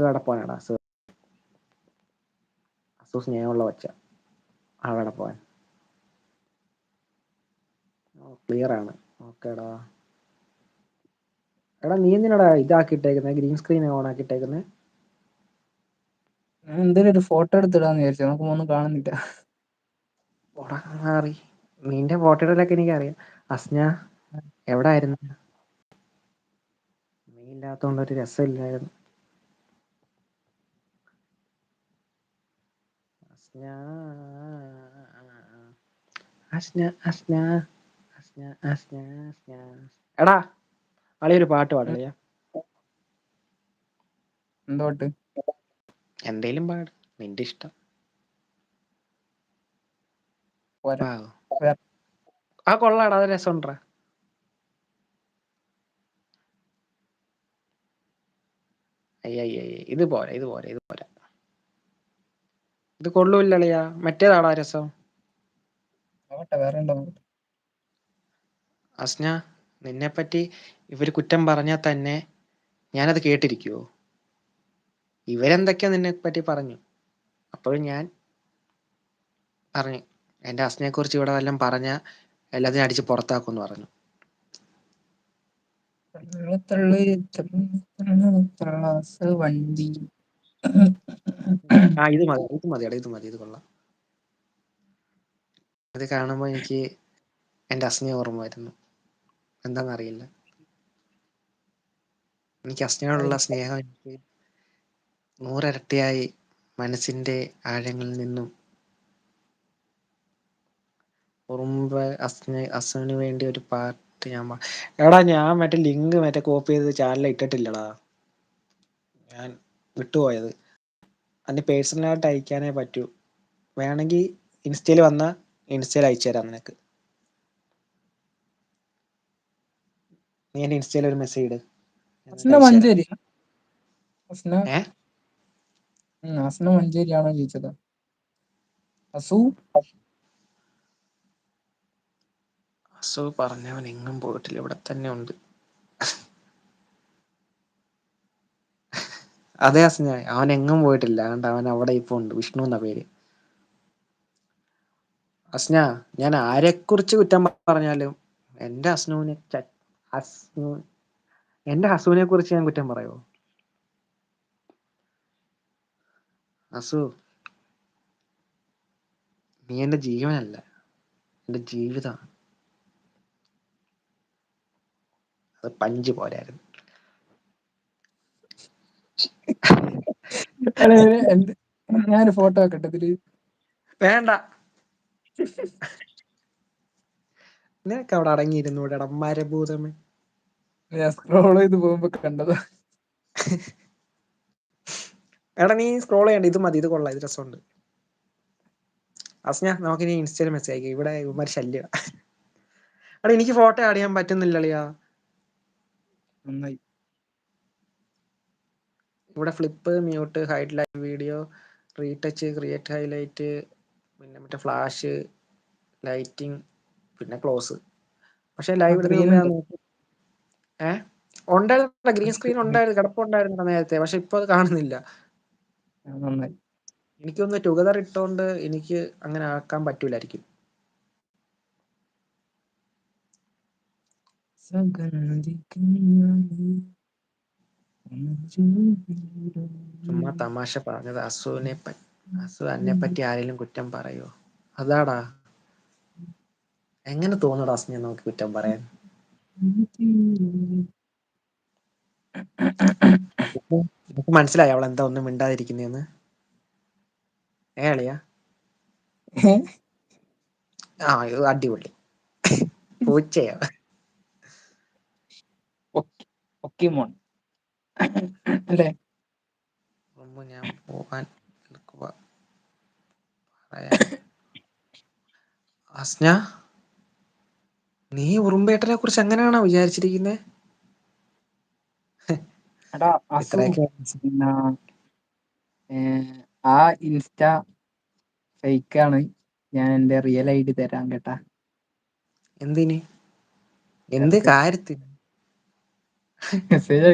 അസു എവിടെ പോവാനാടാ അസു സ്നേഹമുള്ള വച്ച അവിടെ പോവാൻ ക്ലിയർ ആണ്. ഓക്കേടാ. എടാ നീ എന്തിനാടാ ഇതാക്കിട്ടേക്കുന്നത് ഗ്രീൻ സ്ക്രീൻ ഓൺ ആക്കിട്ടേക്കുന്നത് ഞാൻ എന്തേലും ഒരു ഫോട്ടോ എടുത്തിടാന്ന് വിചാരിച്ചു. നമുക്ക് ഒന്നും കാണുന്നില്ല. മാറി നിന്റെ ഫോട്ടോയിലൊക്കെ എനിക്കറിയാം. അസ്ന എവിടെ ആയിരുന്നു നീ ഇല്ലാത്തോണ്ട് ഒരു രസമില്ലായിരുന്നു. അസ്ന അസ്ന അസ്ന അസ്ന അസ്ന അസ്ന എടാ അളി ഒരു പാട്ട് പാടില്ല എന്തോട്ട് എന്തേലും പാട് നിന്റെ ഇഷ്ടം. ആ കൊള്ളാടാ അത് രസമുണ്ടാ അയ്യ ഇത് പോരാ ഇത് പോരാ ഇത് പോരാ. ഇത് കൊള്ളൂല്ലളിയാ മറ്റേതാടാ രസം? നോക്കട്ടെ വേറെ ഉണ്ടോ. അസ്ന നിന്നെപ്പറ്റി ഇവർ കുറ്റം പറഞ്ഞാൽ തന്നെ ഞാനത് കേട്ടിരിക്കുവോ? ഇവരെന്തൊക്കെയാ നിന്നെ പറ്റി പറഞ്ഞു. അപ്പോഴും ഞാൻ പറഞ്ഞു എന്റെ അസ്നയെ കുറിച്ച് ഇവിടെ വല്ലതും പറഞ്ഞ എല്ലാത്തിനും അടിച്ച് പുറത്താക്കുമെന്ന് പറഞ്ഞു. തള്ളു തള്ളു തള്ളു തള്ളാസ് വണ്ടി. ആ ഇത് മതി ഇത് മതിയടാ ഇത് മതി ഇത് കൊള്ളാം. കാണുമ്പോൾ എനിക്ക് എന്റെ അസ്നയെ ഓർമ്മ വരുന്നു. എന്താണെന്നറിയില്ല എനിക്ക് അസ്നയോടുള്ള സ്നേഹം എനിക്ക് നൂറിരട്ടിയായി മനസ്സിന്റെ ആഴങ്ങളിൽ നിന്നും ഉറുമ്പ് അസ്ന അസ്നന് വേണ്ടി ഒരു പാട്ട് ഞാൻ എടാ ഞാൻ മറ്റേ ലിങ്ക് മറ്റേ കോപ്പി ചെയ്ത് ചാനലിൽ ഇട്ടിട്ടില്ലടാ. ഞാൻ വിട്ടുപോയത്. അതിന്റെ പേഴ്സണലായിട്ട് അയക്കാനേ പറ്റൂ. വേണമെങ്കിൽ ഇൻസ്റ്റയിൽ വന്ന ഇൻസ്റ്റയിൽ അയച്ചു തരാം നിനക്ക്. നീ എന്റെ ഇൻസ്റ്റയിൽ ഒരു മെസ്സേജ് ഇട്. മഞ്ചേരി അസ്ന ചോദിച്ചത്? അസു അസു പറഞ്ഞവൻ എങ്ങും പോയിട്ടില്ല. ഇവിടെ തന്നെ ഉണ്ട്. അതെ അസ്ന അവൻ എങ്ങും പോയിട്ടില്ല. അതുകൊണ്ട് അവൻ അവിടെ ഇപ്പൊ ഉണ്ട്. വിഷ്ണു എന്ന പേര്. അസ്ന ഞാൻ ആരെക്കുറിച്ച് കുറ്റം പറഞ്ഞാലും എന്റെ അസ്നുവിനെ അസ്നു എന്റെ ഹസുവിനെ കുറിച്ച് ഞാൻ കുറ്റം പറയോ അസു നീ എന്റെ ജീവനല്ല. എന്റെ ജീവിതമാണ്. അത് പഞ്ച് പോരായിരുന്നു എടാ, എടാ, എന്ത് ഞാനൊരു ഫോട്ടോ ആക്കട്ടെ ഇതിൽ. വേണ്ട. നിനക്ക് അവിടെ അടങ്ങിയിരുന്നൂടെ മരഭൂതമേ ഞാൻ സ്ക്രോൾ ചെയ്ത് പോകുമ്പോ കണ്ടതാ. എടാ നീ സ്ക്രോൾ ചെയ്യണ്ട ഇത് മതി ഇത് കൊള്ളാം ഇത് രസമുണ്ട്. അസ്ന നമുക്ക് ഇനി ഇൻസ്റ്റയിൽ മെസ്സേജ് അയക്കാം ഇവിടെ ഇവന്മാർ ശല്യം എടാ എനിക്ക് ഫോട്ടോ ആഡ് ചെയ്യാൻ പറ്റുന്നില്ല അളിയാ നന്നായി. ഇവിടെ flip mute hide video retouch create highlight പിന്നെ മറ്റേ ഫ്ലാഷ് ലൈറ്റിംഗ് പിന്നെ ക്ലോസ് പക്ഷേ ലൈവ് ഏ? ഉണ്ടായിരുന്നു ഗ്രീൻ സ്ക്രീൻ ഉണ്ടായിരുന്നു കിടപ്പുണ്ടായിരുന്നു നേരത്തെ പക്ഷെ ഇപ്പൊ അത് കാണുന്നില്ല. എനിക്കൊന്ന് ടുഗദർ ഇട്ടോണ്ട് എനിക്ക് അങ്ങനെ ആക്കാൻ പറ്റൂലായിരിക്കും. ചുമ്മാ തമാശ പറഞ്ഞത് അസുവിനെ അസു എന്നെ പറ്റി ആരെങ്കിലും കുറ്റം പറയോ അതാടാ. എങ്ങനെ തോന്നുടാ അസ്മിയ നമുക്ക് കുറ്റം പറയാൻ? എനിക്ക് മനസ്സിലായി അവൾ എന്താ ഒന്നും മിണ്ടാതിരിക്കുന്നേന്ന്? ഏളിയാ ആ ഇത് അടിപൊളി. പൂച്ചയോ? പൊക്കിമോൺ. അല്ലേ? മുമ്പ് ഞാൻ പോകാൻ നിൽക്കുക പറയാൻ അസ്ന നീ ഉറുമ്പേട്ടനെ കുറിച്ച് എങ്ങനെയാണോ വിചാരിച്ചിരിക്കുന്നത് എടാ അസു ഇത്രയൊക്കെ. പിന്നെ ഏ, ആ ഇൻസ്റ്റ ഫേക്ക് ആണ് ഞാൻ എന്റെ റിയൽ ഐ ഡി തരാം കേട്ടാ. എന്തിന്? എന്ത് കാര്യത്തിന്? മെസ്സേജ്